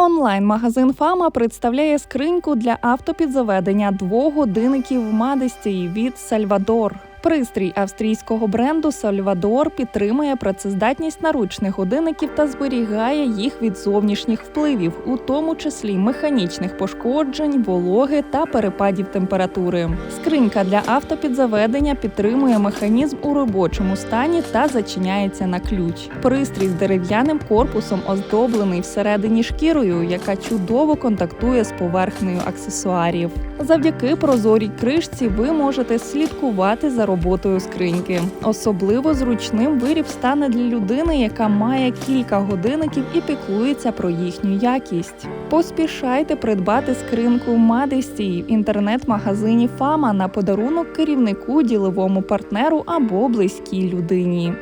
Онлайн-магазин Фама представляє скриньку для автопідзаведення двох годинників Мадесті від Сальвадор. Пристрій австрійського бренду Сальвадор підтримує працездатність наручних годинників та зберігає їх від зовнішніх впливів, у тому числі механічних пошкоджень, вологи та перепадів температури. Скринька для автопідзаведення підтримує механізм у робочому стані та зачиняється на ключ. Пристрій з дерев'яним корпусом оздоблений всередині шкірою, яка чудово контактує з поверхнею аксесуарів. Завдяки прозорій кришці ви можете слідкувати за роботою скриньки. Особливо зручним виріб стане для людини, яка має кілька годинників і піклується про їхню якість. Поспішайте придбати скринку Мадесті в інтернет-магазині Фама на подарунок керівнику, діловому партнеру або близькій людині.